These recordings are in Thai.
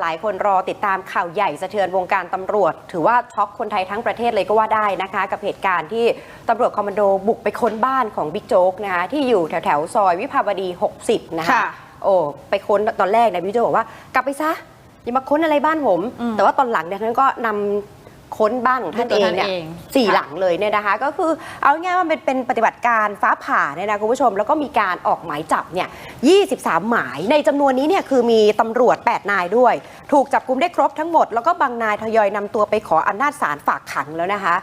หลายคนรอติดตามข่าวใหญ่สะเทือนวงการตำรวจ ถือว่าช็อกคนไทยทั้งประเทศเลยก็ว่าได้นะคะ กับเหตุการณ์ที่ตำรวจคอมมานโดบุกไปค้นบ้านของบิ๊กโจ๊กนะคะที่อยู่แถวแถวๆซอยวิภาวดี 60 นะคะค่ะโอ้ไปค้นตอนแรกเนี่ยบิ๊กโจ๊กบอกว่ากลับไปซะอย่ามาค้นอะไรบ้านผมอืมแต่ว่าตอนหลังเนี่ยท่านก็นำ ค้นบ้านของท่านด้วยเอตัวงเนี่ยท่านเองสี่ค่ะหลังเลยเนี่ยนะคะ ก็คือเอาง่ายๆว่ามันเป็นปฏิบัติการฟ้าผ่าเนี่ยนะคุณผู้ชม แล้วก็มีการออกหมายจับเนี่ย23 หมายในจำนวนนี้เนี่ยคือมีตำรวจ 8 นายด้วย ถูกจับกุมได้ครบทั้งหมด แล้วก็บางนายทยอยนำตัวไปขออำนาจศาลฝากขังแล้วนะคะ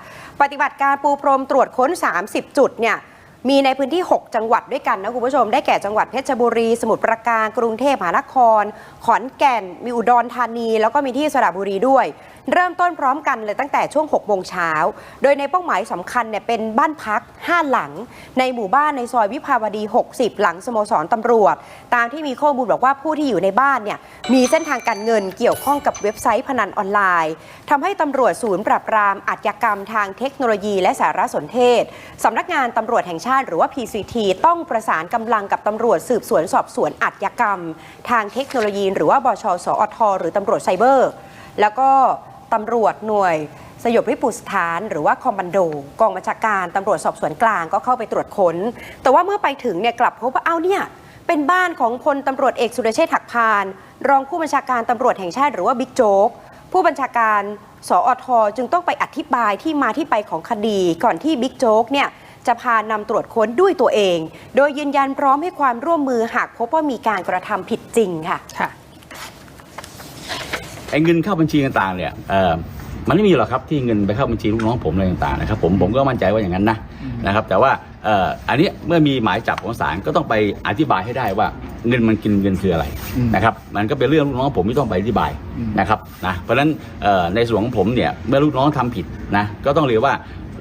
ปฏิบัติการปูพรมตรวจค้น 30 จุดเนี่ยมีในพื้นที่ 6 จังหวัดด้วยกันนะคุณผู้ชม ได้แก่จังหวัดเพชรบุรี สมุทรปราการ กรุงเทพมหานคร ขอนแก่น มีอุดรธานี แล้วก็มีที่สระบุรีด้วย เริ่มต้นพร้อมกันเลยตั้งแต่ช่วง 6 โมงเช้า โดยในเป้าหมายสำคัญเนี่ยเป็นบ้านพัก 5 หลัง ในหมู่บ้านในซอยวิภาวดี 60 หลังสโมสรตำรวจ ตามที่มีข้อมูลบอกว่าผู้ที่อยู่ในบ้านเนี่ยมีเส้นทางการเงินเกี่ยวข้องกับเว็บไซต์พนันออนไลน์ทำให้ตำรวจศูนย์ปราบปรามอาชญากรรมทางเทคโนโลยีและสารสนเทศสำนักงานตำรวจแห่งชาติหรือว่า PCT ต้องประสานกำลังกับตำรวจสืบสวนสอบสวนอาชญากรรม ทางเทคโนโลยี หรือว่าบชสอทหรือตำรวจไซเบอร์ แล้วก็ ตำรวจหน่วย สยบริปุสถานหรือว่าคอมบันโด กองบัญชาการตำรวจสอบสวนกลางก็เข้าไปตรวจค้น แต่ว่าเมื่อไปถึงเนี่ยกลับพบว่าเอ้าเนี่ยเป็นบ้านของพลตำรวจเอกสุรเชษฐ์หักพาน รองผู้บัญชาการตำรวจแห่งชาติหรือว่าบิ๊กโจ๊กผู้บัญชาการสอทจึงต้องไปอธิบายที่มาที่ไปของคดี ก่อนที่บิ๊กโจ๊กเนี่ยจะพานำตรวจค้นด้วยตัวเอง โดยยืนยันพร้อมให้ความร่วมมือหากพบว่ามีการกระทำผิดจริงค่ะค่ะ อ้เงินเข้าบัญชีต่างๆเนี่ยเอ่อมันไม่มีหรอกครับที่เงินไปเข้าบัญชีลูกน้องผมอะไรต่างๆนะครับผมผมก็มั่นใจว่าอย่างนั้นนะนะครับ แต่ว่าเอ่ออันเนี้ยเมื่อมีหมายจับของศาลก็ต้องไปอธิบายให้ได้ว่าเงินมันกินเงินคืออะไรอืมนะครับ มันก็เป็นเรื่องลูกน้องผมที่ต้องไปอธิบายอืมนะครับนะเพราะฉะนั้นเอ่อในส่วนของผมเนี่ยเมื่อลูกน้องทำผิดนะก็ต้องเรียกว่า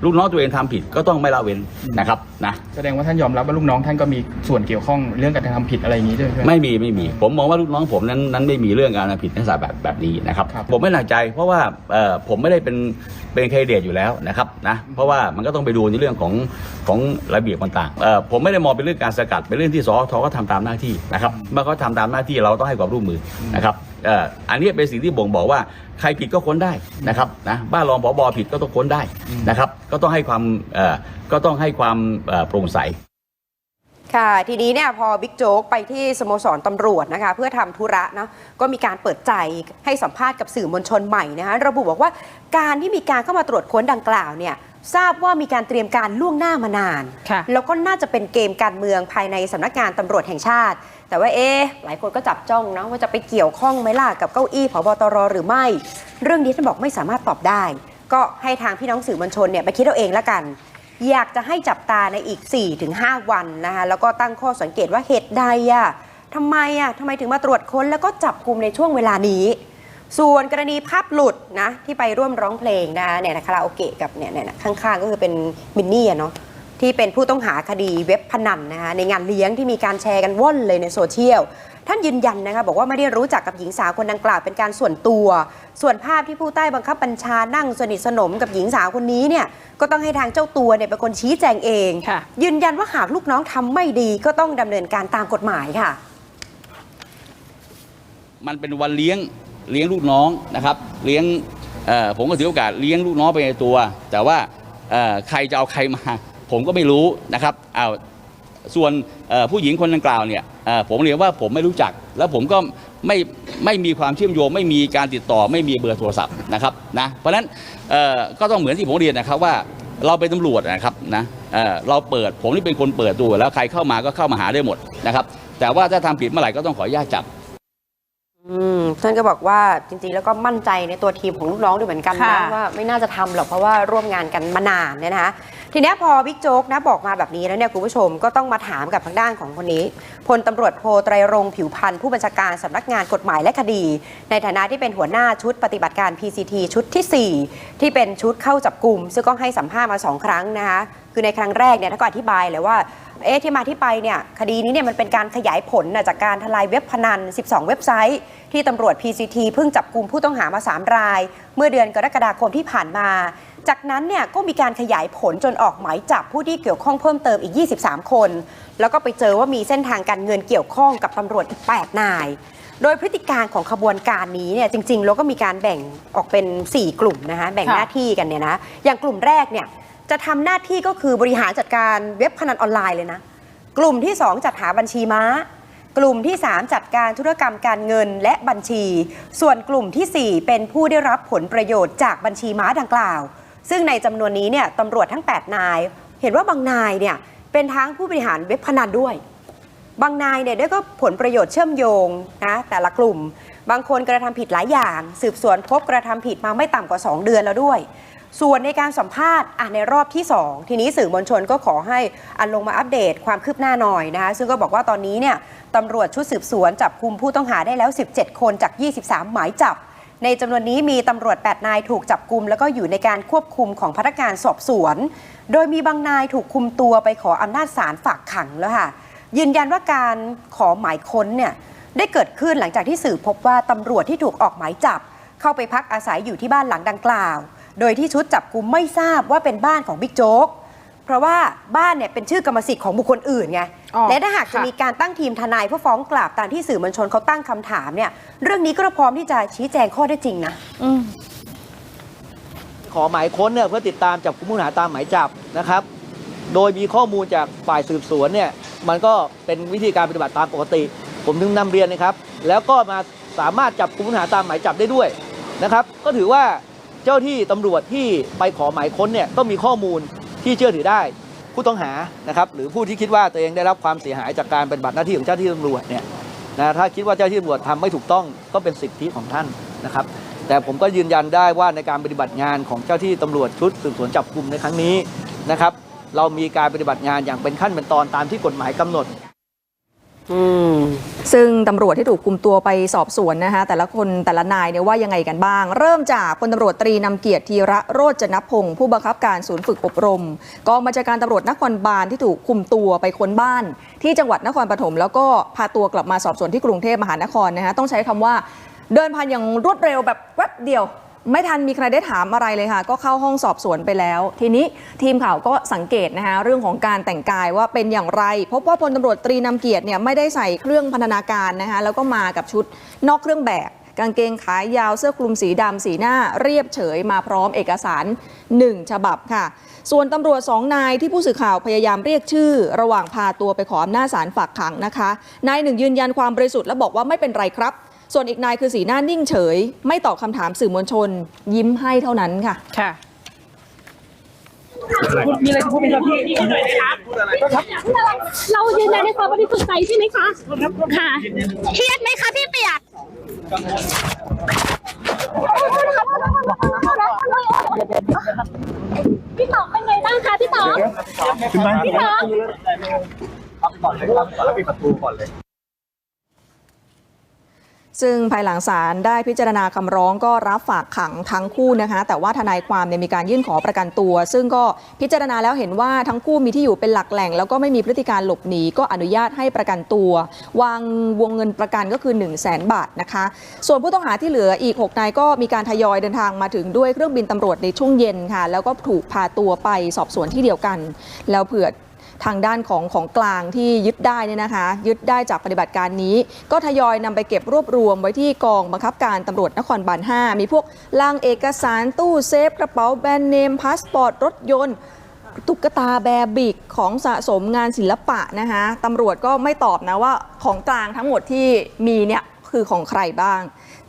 ลูกน้องตัวเองทำผิดก็ต้องไม่ละเว้นนะครับนะแสดงว่าท่านยอมรับว่าลูกน้องท่านก็มีส่วนเกี่ยวข้องเรื่องการกระทำผิดอะไรอย่างนี้ด้วยใช่ไหมไม่มีไม่มี ผมมองว่าลูกน้องผมนั้นนั้นไม่มีเรื่องการผิดนักศึกษาแบบแบบนี้นะครับครับ ผมไม่หนักใจ เพราะว่าเอ่อผมไม่ได้เป็นเป็นแคนดิเดตอยู่แล้วนะครับนะเพราะว่ามันก็ต้องไปดูในเรื่องของของระเบียบต่างๆเอ่อผมไม่ได้มองเป็นเรื่องการสกัดเป็นเรื่องที่สอทก็ทำตามหน้าที่นะครับเมื่อเขาทำตามหน้าที่เราต้องให้ความร่วมมือนะครับเอ่ออันนี้เป็นสิ่งที่บ่งบอกว่าใครผิดก็ค้นได้นะครับนะบ้านรองผบผิดก็ต้องค้นได้นะครับ ก็ต้องให้ความเอ่อก็ต้องให้ความเอ่อโปร่งใสค่ะทีนี้เนี่ยพอบิ๊กโจ๊กไปที่สโมสรตำรวจนะคะเพื่อทำธุระเนาะก็มีการเปิดใจให้สัมภาษณ์กับสื่อมวลชนใหม่นะคะระบุบอกว่าการที่มีการเข้ามาตรวจค้นดังกล่าวเนี่ยทราบว่ามีการเตรียมการล่วงหน้ามานานค่ะแล้วก็น่าจะเป็นเกมการเมืองภายในสำนักงานตำรวจแห่งชาติ แต่ว่าเอ๊หลายคนก็จับจ้องนะว่าจะไปเกี่ยวข้องไหมล่ะกับเก้าอี้ผบตรหรือไม่ เรื่องนี้ท่านบอกไม่สามารถตอบได้ ก็ให้ทางพี่น้องสื่อมวลชนเนี่ยไปคิดเอาเองละกัน อยากจะให้จับตาในอีก 4-5 วันนะคะแล้วก็ตั้งข้อสังเกตว่าเหตุใดอะทำไมอะทำไมถึงมาตรวจค้นแล้วก็จับกลุ่มในช่วงเวลานี้ส่วนกรณีภาพหลุดนะที่ไปร่วมร้องเพลงนะเนี่ยนะคาราโอเกะกับเนี่ยเนี่ยข้างๆ ก็คือเป็นมินนี่อะเนาะ ที่เป็นผู้ต้องหาคดีเว็บพนันนะคะในงานเลี้ยงที่มีการแชร์กันว่อนเลยในโซเชียลท่านยืนยันนะคะบอกว่าไม่ได้รู้จักกับหญิงสาวคนดังกล่าวเป็นการส่วนตัว ส่วนภาพที่ผู้ใต้บังคับบัญชานั่งสนิทสนมกับหญิงสาวคนนี้เนี่ยก็ต้องให้ทางเจ้าตัวเนี่ยเป็นคนชี้แจงเองค่ะยืนยันว่าหากลูกน้องทำไม่ดีก็ต้องดำเนินการตามกฎหมายค่ะ มันเป็นวันเลี้ยงเลี้ยงลูกน้องนะครับ เลี้ยงเอ่อผมก็ถือโอกาสเลี้ยงลูกน้องไปในตัว แต่ว่าเอ่อใครจะเอาใครมา ผมก็ไม่รู้นะครับเอาส่วนผู้หญิงคนดังกล่าวเนี่ยผมเรียนว่าผมไม่รู้จัก แล้วผมก็ไม่ไม่มีความเชื่อมโยง ไม่มีการติดต่อ ไม่มีเบอร์โทรศัพท์นะครับนะเพราะฉะนั้นก็ต้องเหมือนที่ผมเรียนนะครับว่าเราเป็นตำรวจนะครับนะเเราเปิดผมนี่เป็นคนเปิดตัวแล้วใครเข้ามาก็เข้ามาหาได้หมดนะครับแต่ว่าถ้าทำผิดเมื่อไหร่ก็ต้องขออนุญาตจับ อืมท่านก็บอกว่าจริงๆ แล้วก็มั่นใจในตัวทีมของลูกน้องด้วยเหมือนกันนะค่ะ ว่าไม่น่าจะทำหรอกเพราะว่าร่วมงานกันมานานเนี่ยนะคะทีเนี้ยพอบิ๊กโจ๊กนะบอกมาแบบนี้แล้วเนี่ยคุณผู้ชมก็ต้องมาถามกับทางด้านของคนนี้พลตำรวจโทไตรรงค์ผิวพันธ์ผู้บัญชาการสำนักงานกฎหมายและคดี ในฐานะที่เป็นหัวหน้าชุดปฏิบัติการ PCT ชุดทีสี่4 ที่เป็นชุดเข้าจับกลุ่มซึ่งก็ให้สัมภาษณ์มาสองครั้งนะคะ คือในครั้งแรกเนี่ยท่านก็อธิบายเลยว่า เอ๊ะที่มาที่ไปเนี่ยคดีนี้เนี่ยมันเป็นการขยายผลนะจากการทลายเว็บพนัน 12 เว็บไซต์ ที่ตำรวจ PCT เพิ่งจับกลุ่มผู้ต้องหามา 3 ราย เมื่อเดือนกรกฎาคมที่ผ่านมา จากนั้นเนี่ยก็มีการขยายผลจนออกหมายจับผู้ที่เกี่ยวข้องเพิ่มเติมอีก 23 คน แล้วก็ไปเจอว่ามีเส้นทางการเงินเกี่ยวข้องกับตำรวจอีก 8 นาย โดยพฤติการของขบวนการนี้เนี่ยจริงๆแล้วก็มีการแบ่งออกเป็น 4 กลุ่มนะคะแบ่งหน้าที่กันเนี่ยนะอย่างกลุ่มแรกเนี่ย จะทำหน้าที่ก็คือบริหารจัดการเว็บพนันออนไลน์เลยนะ กลุ่มที่ 2 จัดหาบัญชีม้า กลุ่มที่ 3 จัดการธุรกรรมการเงินและบัญชี ส่วนกลุ่มทีสี่4 เป็นผู้ได้รับผลประโยชน์จากบัญชีม้าดังกล่าว ซึ่งในจำนวนนี้เนี่ยตำรวจทั้ง 8 นาย เห็นว่าบางนายเนี่ยเป็นทั้งผู้บริหารเว็บพนันด้วย บางนายเนี่ยได้ก็ผลประโยชน์เชื่อมโยงนะแต่ละกลุ่ม บางคนกระทำผิดหลายอย่าง สืบสวนพบกระทำผิดมาไม่ต่ำกว่า 2 เดือนแล้วด้วย ส่วนในการสัมภาษณ์ในรอบที่ 2 ทีนี้สื่อมวลชนก็ขอให้อันลงมาอัปเดตความคืบหน้าหน่อยนะคะซึ่งก็บอกว่าตอนนี้เนี่ยตำรวจชุดสืบสวนจับคุมผู้ต้องหาได้แล้ว 17 คนจาก 23 หมายจับ ในจำนวนนี้มีตำรวจ 8 นายถูกจับกุม แล้วก็อยู่ในการควบคุมของพนักงานสอบสวน โดยมีบางนายถูกคุมตัวไปขออำนาจศาลฝากขังแล้วค่ะยืนยันว่าการขอหมายค้นเนี่ยได้เกิดขึ้นหลังจากที่สื่อพบว่าตำรวจที่ถูกออกหมายจับ เข้าไปพักอาศัยอยู่ที่บ้านหลังดังกล่าว โดยที่ชุดจับกุมไม่ทราบว่าเป็นบ้านของบิ๊กโจ๊ก เพราะว่าบ้านเนี่ยเป็นชื่อกรรมสิทธิ์ของบุคคลอื่นไง อ๋อและถ้าหากจะค่ะ มีการตั้งทีมทนายเพื่อฟ้องกลับตามที่สื่อมวลชนเขาตั้งคำถามเนี่ย เรื่องนี้ก็พร้อมที่จะชี้แจงข้อได้จริงนะอืมขอหมายค้นเนี่ยเพื่อติดตามจับกุมผู้ต้องหาตามหมายจับนะครับ โดยมีข้อมูลจากฝ่ายสืบสวนเนี่ยมันก็เป็นวิธีการปฏิบัติตามปกติ ผมถึงนำเรียนนะครับ แล้วก็มาสามารถจับกุมผู้ต้องหาตามหมายจับได้ด้วยนะครับ ก็ถือว่า เจ้าที่ตำรวจที่ไปขอหมายค้นเนี่ยก็มีข้อมูลที่เชื่อถือได้ ผู้ต้องหานะครับหรือผู้ที่คิดว่าตัวเองได้รับความเสียหายจากการปฏิบัติหน้าที่ของเจ้าที่ตำรวจเนี่ยนะถ้าคิดว่าเจ้าที่ตำรวจทำไม่ถูกต้องก็เป็นสิทธิของท่านนะครับ แต่ผมก็ยืนยันได้ว่าในการปฏิบัติงานของเจ้าที่ตำรวจชุดสืบสวนจับกลุ่มในครั้งนี้นะครับ เรามีการปฏิบัติงานอย่างเป็นขั้นเป็นตอนตามที่กฎหมายกำหนด ซึ่งตำรวจที่ถูกคุมตัวไปสอบสวนนะคะแต่ละคนแต่ละนายเนี่ยว่ายังไงกันบ้าง เริ่มจากพลตำรวจตรีนำเกียรติธีระโรจนพงศ์ผู้บังคับการศูนย์ฝึกอบรมกองบัญชาการตำรวจนครบาลที่ถูกคุมตัวไปค้นบ้าน ที่จังหวัดนครปฐมแล้วก็พาตัวกลับมาสอบสวนที่กรุงเทพมหานครนะคะต้องใช้คำว่าเดินผ่านอย่างรวดเร็วแบบแวบเดียว ไม่ทันมีใครได้ถามอะไรเลยค่ะ ก็เข้าห้องสอบสวนไปแล้ว ทีนี้ทีมข่าวก็สังเกตนะคะเรื่องของการแต่งกายว่าเป็นอย่างไร พบว่าพลตำรวจตรีนำเกียรติเนี่ยไม่ได้ใส่เครื่องพันธนาการนะคะแล้วก็มากับชุดนอกเครื่องแบบกางเกงขายาวเสื้อคลุมสีดำสีหน้าเรียบเฉยมาพร้อมเอกสาร 1 ฉบับค่ะ ส่วนตำรวจสองนายที่ผู้สื่อข่าวพยายามเรียกชื่อ ระหว่างพาตัวไปขออำนาจศาลฝากขังนะคะ นายหนึ่งยืนยันความบริสุทธิ์และบอกว่าไม่เป็นไรครับ ส่วนอีกนายคือสีหน้านิ่งเฉย ไม่ตอบคำถามสื่อมวลชน ยิ้มให้เท่านั้นค่ะค่ะเรายืนยันในความบริสุทธิ์ใจใช่ไหมคะ ค่ะ เครียดไหมคะพี่เปียกพี่ต๋องเป็นไงบ้างคะพี่ต๋องพี่ต๋อง ซึ่งภายหลังศาลได้พิจารณาคำร้องก็รับฝากขังทั้งคู่นะคะ แต่ว่าทนายความเนี่ยมีการยื่นขอประกันตัว ซึ่งก็พิจารณาแล้วเห็นว่าทั้งคู่มีที่อยู่เป็นหลักแหล่ง แล้วก็ไม่มีพฤติการหลบหนีก็อนุญาตให้ประกันตัว วางวงเงินประกันก็คือ 1 0 0 0 0แสนบาทนะคะ ส่วนผู้ต้องหาที่เหลืออีก 6 นายก็มีการทยอยเดินทางมาถึงด้วยเครื่องบินตำรวจในช่วงเย็นค่ะ แล้วก็ถูกพาตัวไปสอบสวนที่เดียวกัน แล้วเผื่อ ทางด้านของของกลางที่ยึดได้เนี่ยนะคะ ยึดได้จากปฏิบัติการนี้ ก็ทยอยนำไปเก็บรวบรวมไว้ที่กองบังคับการตำรวจนครบาล 5 มีพวกลังเอกสารตู้เซฟ กระเป๋าแบรนด์เนมพาสปอร์ตรถยนต์ตุ๊กตาแบรบิกของสะสมงานศิลปะนะคะตำรวจก็ไม่ตอบนะว่าของกลางทั้งหมดที่มีเนี่ยคือของใครบ้าง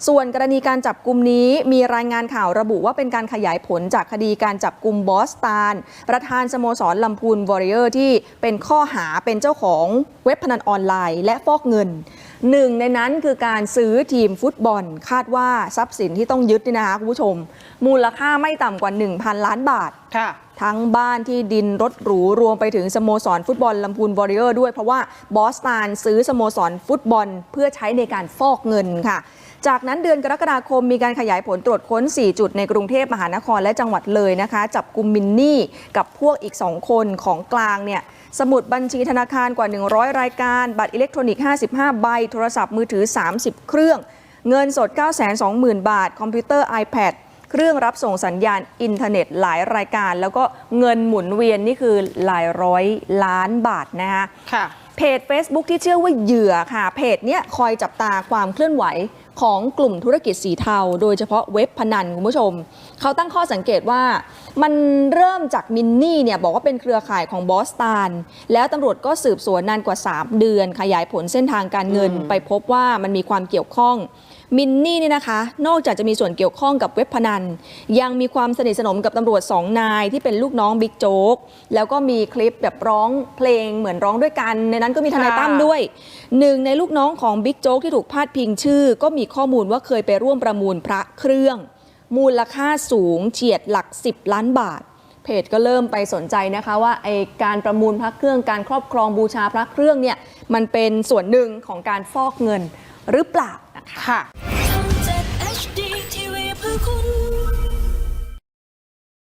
ส่วนกรณีการจับกลุ่มนี้มีรายงานข่าวระบุว่าเป็นการขยายผลจากคดีการจับกลุ่มบอสตานประธานสโมสรลำพูนวอริเออร์ที่เป็นข้อหาเป็นเจ้าของเว็บพนันออนไลน์และฟอกเงินหนึ่งในนั้นคือการซื้อทีมฟุตบอล คาดว่าทรัพย์สินที่ต้องยึดนี่นะคะคุณผู้ชม มูลค่าไม่ต่ำกว่า 1,000 ล้านบาทค่ะทั้งบ้านที่ดินรถหรูรวมไปถึงสโมสรฟุตบอลลำพูนวอริเออร์ด้วยเพราะว่าบอสตานซื้อสโมสรฟุตบอลเพื่อใช้ในการฟอกเงินค่ะ จากนั้นเดือนกรกฎาคมมีการขยายผลตรวจค้น 4 จุดในกรุงเทพมหานครและจังหวัดเลยนะคะ จับกลุ่มมินนี่กับพวกอีก 2 คนของกลางเนี่ยสมุดบัญชีธนาคารกว่า 100 รายการ บัตรอิเล็กทรอนิกส์ 55 ใบ โทรศัพท์มือถือ 30 เครื่อง เงินสด 920,000 บาท คอมพิวเตอร์ iPad เครื่องรับส่งสัญญาณอินเทอร์เน็ตหลายรายการ แล้วก็เงินหมุนเวียนนี่คือหลายร้อยล้านบาทนะคะค่ะเพจ Facebook ที่เชื่อว่าเหยื่อค่ะ เพจเนี้ยคอยจับตาความเคลื่อนไหว ของกลุ่มธุรกิจสีเทา โดยเฉพาะเว็บพนันคุณผู้ชม เขาตั้งข้อสังเกตว่า มันเริ่มจากมินนี่เนี่ยบอกว่าเป็นเครือข่ายของบอสตานแล้วตำรวจก็สืบสวนนานกว่า 3 เดือน ขยายผลเส้นทางการเงิน ไปพบว่ามันมีความเกี่ยวข้องมินนี่นี่นะคะ นอกจากจะมีส่วนเกี่ยวข้องกับเว็บพนัน ยังมีความสนิทสนมกับตำรวจสองนายที่เป็นลูกน้องบิ๊กโจ๊ก แล้วก็มีคลิปแบบร้องเพลงเหมือนร้องด้วยกัน ในนั้นก็มีทนายตั้มด้วย หนึ่งในลูกน้องของบิ๊กโจ๊กที่ถูกพาดพิงชื่อ ก็มีข้อมูลว่าเคยไปร่วมประมูลพระเครื่อง มูลค่าสูงเฉียดหลัก 10 ล้านบาท เพจก็เริ่มไปสนใจนะคะว่าไอการประมูลพระเครื่องการครอบครองบูชาพระเครื่องเนี่ยมันเป็นส่วนหนึ่งของการฟอกเงินหรือเปล่านะคะ ค่ะ